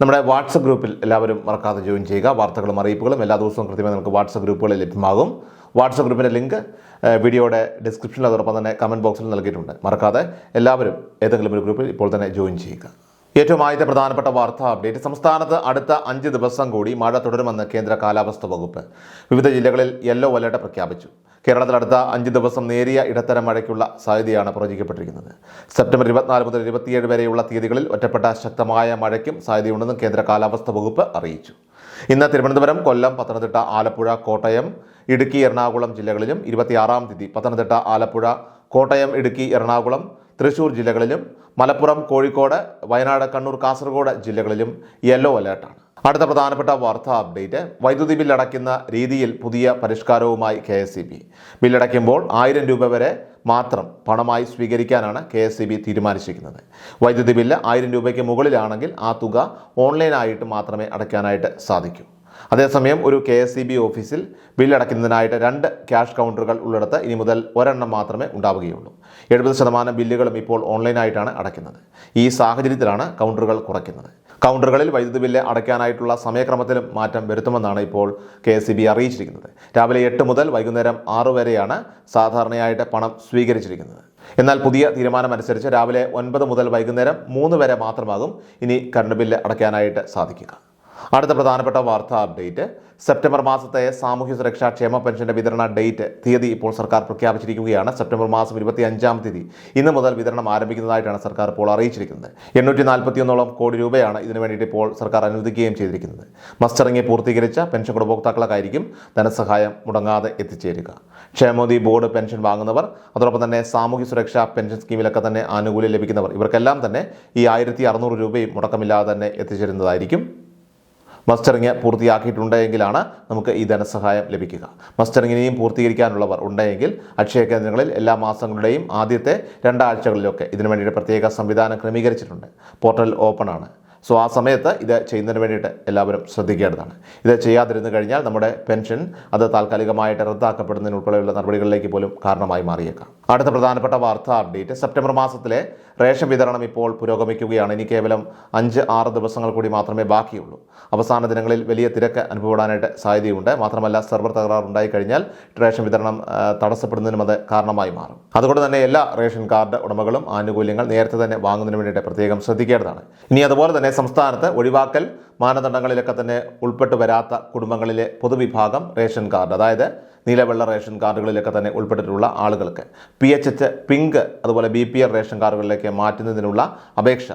നമ്മുടെ വാട്സപ്പ് ഗ്രൂപ്പിൽ എല്ലാവരും മറക്കാതെ ജോയിൻ ചെയ്യുക. വാർത്തകളും അറിയിപ്പുകളും എല്ലാ ദിവസവും കൃത്യമായി നമുക്ക് വാട്സപ്പ് ഗ്രൂപ്പുകളിൽ ലഭ്യമാകും. വാട്സപ്പ് ഗ്രൂപ്പിന്റെ ലിങ്ക് വീഡിയോയുടെ ഡിസ്ക്രിപ്ഷനിൽ അതോടൊപ്പം തന്നെ കമന്റ് ബോക്സിൽ നൽകിയിട്ടുണ്ട്. മറക്കാതെ എല്ലാവരും ഏതെങ്കിലും ഒരു ഗ്രൂപ്പിൽ ഇപ്പോൾ തന്നെ ജോയിൻ ചെയ്യുക. ഏറ്റവും ആദ്യത്തെ പ്രധാനപ്പെട്ട വാർത്താ അപ്ഡേറ്റ്. സംസ്ഥാനത്ത് അടുത്ത അഞ്ച് ദിവസം കൂടി മഴ തുടരുമെന്ന് കേന്ദ്ര കാലാവസ്ഥ വകുപ്പ് വിവിധ ജില്ലകളിൽ യെല്ലോ അലർട്ട് പ്രഖ്യാപിച്ചു. കേരളത്തിൽ അടുത്ത അഞ്ച് ദിവസം നേരിയ ഇടത്തരം മഴയ്ക്കുള്ള സാധ്യതയാണ് പ്രവചിക്കപ്പെട്ടിരിക്കുന്നത് സെപ്റ്റംബർ ഇരുപത്തിനാല് മുതൽ ഇരുപത്തിയേഴ് വരെയുള്ള തീയതികളിൽ ഒറ്റപ്പെട്ട ശക്തമായ മഴയ്ക്കും സാധ്യതയുണ്ടെന്നും കേന്ദ്ര കാലാവസ്ഥ വകുപ്പ് അറിയിച്ചു. ഇന്ന് തിരുവനന്തപുരം കൊല്ലം പത്തനംതിട്ട ആലപ്പുഴ കോട്ടയം ഇടുക്കി എറണാകുളം ജില്ലകളിലും ഇരുപത്തിയാറാം തീയതി പത്തനംതിട്ട ആലപ്പുഴ കോട്ടയം ഇടുക്കി എറണാകുളം തൃശൂർ ജില്ലകളിലും മലപ്പുറം കോഴിക്കോട് വയനാട് കണ്ണൂർ കാസർഗോഡ് ജില്ലകളിലും യെല്ലോ അലേർട്ടാണ്. അടുത്ത പ്രധാനപ്പെട്ട വാർത്താ അപ്ഡേറ്റ് വൈദ്യുതി ബിൽ അടയ്ക്കുന്ന രീതിയിൽ പുതിയ പരിഷ്കാരവുമായി കെ എസ് സി ബി. ബില്ലടയ്ക്കുമ്പോൾ ആയിരം രൂപ വരെ മാത്രം പണമായി സ്വീകരിക്കാനാണ് കെ എസ് സി ബി തീരുമാനിച്ചിരിക്കുന്നത്. വൈദ്യുതി ബില്ല് ആയിരം രൂപയ്ക്ക് മുകളിലാണെങ്കിൽ ആ തുക ഓൺലൈനായിട്ട് മാത്രമേ അടയ്ക്കാനായിട്ട് സാധിക്കൂ. അതേസമയം ഒരു കെ എസ് സി ബി ഓഫീസിൽ ബില്ലടയ്ക്കുന്നതിനായിട്ട് രണ്ട് ക്യാഷ് കൗണ്ടറുകൾ ഉള്ളിടത്ത് ഇനി മുതൽ ഒരെണ്ണം മാത്രമേ ഉണ്ടാവുകയുള്ളൂ. എഴുപത് ശതമാനം ബില്ലുകളും ഇപ്പോൾ ഓൺലൈനായിട്ടാണ് അടയ്ക്കുന്നത്. ഈ സാഹചര്യത്തിലാണ് കൗണ്ടറുകൾ കുറയ്ക്കുന്നത്. കൗണ്ടറുകളിൽ വൈദ്യുതി ബില്ല് അടയ്ക്കാനായിട്ടുള്ള സമയക്രമത്തിലും മാറ്റം വരുത്തുമെന്നാണ് ഇപ്പോൾ കെ എസ് ബി അറിയിച്ചിരിക്കുന്നത്. രാവിലെ എട്ട് മുതൽ വൈകുന്നേരം ആറ് വരെയാണ് സാധാരണയായിട്ട് പണം സ്വീകരിച്ചിരിക്കുന്നത്. എന്നാൽ പുതിയ തീരുമാനമനുസരിച്ച് രാവിലെ ഒൻപത് മുതൽ വൈകുന്നേരം മൂന്ന് വരെ മാത്രമാകും ഇനി കറണ്ട് ബില്ല് അടയ്ക്കാനായിട്ട് സാധിക്കുക. അടുത്ത പ്രധാനപ്പെട്ട വാർത്താ അപ്ഡേറ്റ്. സെപ്റ്റംബർ മാസത്തെ സാമൂഹ്യ സുരക്ഷാ ക്ഷേമ പെൻഷന്റെ വിതരണ ഡേറ്റ് തീയതി ഇപ്പോൾ സർക്കാർ പ്രഖ്യാപിച്ചിരിക്കുകയാണ്. സെപ്റ്റംബർ മാസം ഇരുപത്തി അഞ്ചാം തീയതി ഇന്ന് മുതൽ വിതരണം ആരംഭിക്കുന്നതായിട്ടാണ് സർക്കാർ ഇപ്പോൾ അറിയിച്ചിരിക്കുന്നത്. എണ്ണൂറ്റി നാൽപ്പത്തിയൊന്നോളം കോടി രൂപയാണ് ഇതിനു വേണ്ടിയിട്ട് ഇപ്പോൾ സർക്കാർ അനുവദിക്കുകയും ചെയ്തിരിക്കുന്നത്. മസ്റ്ററിംഗ് പൂർത്തീകരിച്ച പെൻഷൻ ഗുണഭോക്താക്കൾക്കായിരിക്കും ധനസഹായം മുടങ്ങാതെ എത്തിച്ചേരുക. ക്ഷേമോദി ബോർഡ് പെൻഷൻ വാങ്ങുന്നവർ അതോടൊപ്പം തന്നെ സാമൂഹ്യ സുരക്ഷാ പെൻഷൻ സ്കീമിലൊക്കെ തന്നെ ആനുകൂല്യം ലഭിക്കുന്നവർ ഇവർക്കെല്ലാം തന്നെ ഈ ആയിരത്തി രൂപയും മുടക്കമില്ലാതെ തന്നെ എത്തിച്ചേരുന്നതായിരിക്കും. മസ്റ്ററിങ് പൂർത്തിയാക്കിയിട്ടുണ്ടെങ്കിലാണ് നമുക്ക് ഈ ധനസഹായം ലഭിക്കുക. മസ്റ്ററിങ്ങിനെയും പൂർത്തീകരിക്കാനുള്ളവർ ഉണ്ടെങ്കിൽ അക്ഷയ കേന്ദ്രങ്ങളിൽ എല്ലാ മാസങ്ങളുടെയും ആദ്യത്തെ രണ്ടാഴ്ചകളിലൊക്കെ ഇതിനു വേണ്ടിയിട്ട് പ്രത്യേക സംവിധാനം ക്രമീകരിച്ചിട്ടുണ്ട്. പോർട്ടൽ ഓപ്പൺ ആണ്. സോ ആ സമയത്ത് ഇത് ചെയ്യുന്നതിന് വേണ്ടിയിട്ട് എല്ലാവരും ശ്രദ്ധിക്കേണ്ടതാണ്. ഇത് ചെയ്യാതിരുന്നു കഴിഞ്ഞാൽ നമ്മുടെ പെൻഷൻ അത് താൽക്കാലികമായിട്ട് റദ്ദാക്കപ്പെടുന്നതിന് ഉൾപ്പെടെയുള്ള നടപടികളിലേക്ക് പോലും കാരണമായി മാറിയേക്കാം. അടുത്ത പ്രധാനപ്പെട്ട വാർത്താ അപ്ഡേറ്റ് സെപ്റ്റംബർ മാസത്തിലെ റേഷൻ വിതരണം ഇപ്പോൾ പുരോഗമിക്കുകയാണ്. ഇനി കേവലം അഞ്ച് ആറ് ദിവസങ്ങൾ കൂടി മാത്രമേ ബാക്കിയുള്ളൂ. അവസാന ദിനങ്ങളിൽ വലിയ തിരക്ക് അനുഭവപ്പെടാനായിട്ട് സാധ്യതയുണ്ട്. മാത്രമല്ല സെർവർ തകരാർ ഉണ്ടായിക്കഴിഞ്ഞാൽ റേഷൻ വിതരണം തടസ്സപ്പെടുന്നതിനും അത് കാരണമായി മാറും. അതുകൊണ്ട് തന്നെ എല്ലാ റേഷൻ കാർഡ് ഉടമകളും ആനുകൂല്യങ്ങൾ നേരത്തെ തന്നെ വാങ്ങുന്നതിന് വേണ്ടിയിട്ട് പ്രത്യേകം ശ്രദ്ധിക്കേണ്ടതാണ്. ഇനി അതുപോലെ തന്നെ സംസ്ഥാനത്ത് ഒഴിവാക്കൽ മാനദണ്ഡങ്ങളിലൊക്കെ തന്നെ ഉൾപ്പെട്ടു വരാത്ത കുടുംബങ്ങളിലെ പൊതുവിഭാഗം റേഷൻ കാർഡ് അതായത് നീലവെള്ള റേഷൻ കാർഡുകളിലൊക്കെ തന്നെ ഉൾപ്പെട്ടിട്ടുള്ള ആളുകൾക്ക്. പി എച്ച് എച്ച് പിങ്ക് അതുപോലെ ബി പി എൽ റേഷൻ കാർഡുകളിലേക്ക് മാറ്റുന്നതിനുള്ള അപേക്ഷ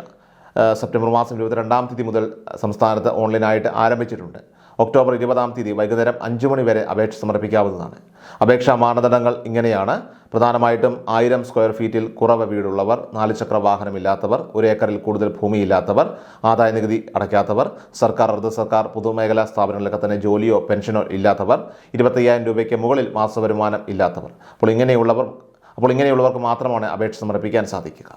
സെപ്റ്റംബർ മാസം ഇരുപത്തിരണ്ടാം തീയതി മുതൽ സംസ്ഥാനത്ത് ഓൺലൈനായിട്ട് ആരംഭിച്ചിട്ടുണ്ട്. ഒക്ടോബർ ഇരുപതാം തീയതി വൈകുന്നേരം അഞ്ചു മണി വരെ അപേക്ഷ സമർപ്പിക്കാവുന്നതാണ്. അപേക്ഷാ മാനദണ്ഡങ്ങൾ ഇങ്ങനെയാണ്. പ്രധാനമായിട്ടും ആയിരം സ്ക്വയർ ഫീറ്റിൽ കുറവ് വീടുള്ളവർ നാല് ചക്ര വാഹനമില്ലാത്തവർ ഒരു ഏക്കറിൽ കൂടുതൽ ഭൂമിയില്ലാത്തവർ ആദായ നികുതി അടയ്ക്കാത്തവർ സർക്കാർ അർദ്ധ സർക്കാർ പൊതുമേഖലാ സ്ഥാപനങ്ങളിലൊക്കെ തന്നെ ജോലിയോ പെൻഷനോ ഇല്ലാത്തവർ ഇരുപത്തയ്യായിരം രൂപയ്ക്ക് മുകളിൽ മാസവരുമാനം ഇല്ലാത്തവർ. അപ്പോൾ ഇങ്ങനെയുള്ളവർ അപ്പോൾ ഇങ്ങനെയുള്ളവർക്ക് മാത്രമാണ് അപേക്ഷ സമർപ്പിക്കാൻ സാധിക്കുക.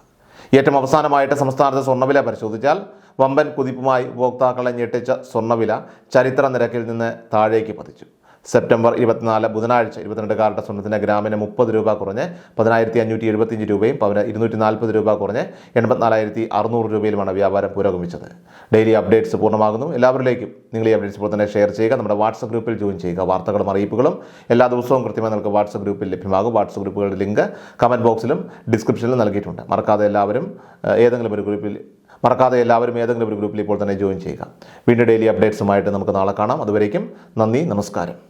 ഏറ്റവും അവസാനമായിട്ട് സംസ്ഥാനത്തെ സ്വർണവില പരിശോധിച്ചാൽ വമ്പൻ കുതിപ്പുമായി ഉപഭോക്താക്കളെ ഞെട്ടിച്ച സ്വർണവില ചരിത്ര നിരക്കിൽ നിന്ന് താഴേക്ക് പതിച്ചു. സെപ്റ്റംബർ ഇരുപത്തിനാല് ബുധനാഴ്ച ഇരുപത്തിരണ്ട് കാരറ്റ് സ്വർണത്തിന് ഗ്രാമിന് മുപ്പത് രൂപ കുറഞ്ഞ് പതിനായിരത്തി അഞ്ഞൂറ്റി എഴുപത്തിയഞ്ച് രൂപയും പവന് ഇരുന്നൂറ്റി നാൽപ്പത് രൂപ കുറഞ്ഞ് എൺപത്തിനാലായിരത്തി അറുന്നൂറ് രൂപയിലുമാണ് വ്യാപാരം പുരോഗമിച്ചത്. ഡെയിലി അപ്ഡേറ്റ്സ് പൂർണമാകുന്നു. എല്ലാവരിലേക്കും നിങ്ങൾ ഈ അപ്ഡേറ്റ്സ് ഇപ്പോൾ തന്നെ ഷെയർ ചെയ്യുക. നമ്മുടെ വാട്സപ്പ് ഗ്രൂപ്പിൽ ജോയിൻ ചെയ്യുക. വാർത്തകളും അറിയിപ്പുകളും എല്ലാ ദിവസവും കൃത്യമായി നിങ്ങൾക്ക് വാട്സപ്പ് ഗ്രൂപ്പിൽ ലഭ്യമാകും. വാട്സപ്പ് ഗ്രൂപ്പുകളുടെ ലിങ്ക് കമന്റ് ബോക്സിലും ഡിസ്ക്രിപ്ഷനിലും നൽകിയിട്ടുണ്ട്. മറക്കാതെ എല്ലാവരും ഏതെങ്കിലും ഒരു ഗ്രൂപ്പിൽ മറക്കാതെ എല്ലാവരും ഏതെങ്കിലും ഒരു ഗ്രൂപ്പിൽ ഇപ്പോൾ തന്നെ ജോയിൻ ചെയ്യുക. വീണ്ടും ഡെയിലി അപ്ഡേറ്റ്സുമായിട്ട് നമുക്ക് നാളെ കാണാം. അതുവരേക്കും നന്ദി നമസ്കാരം.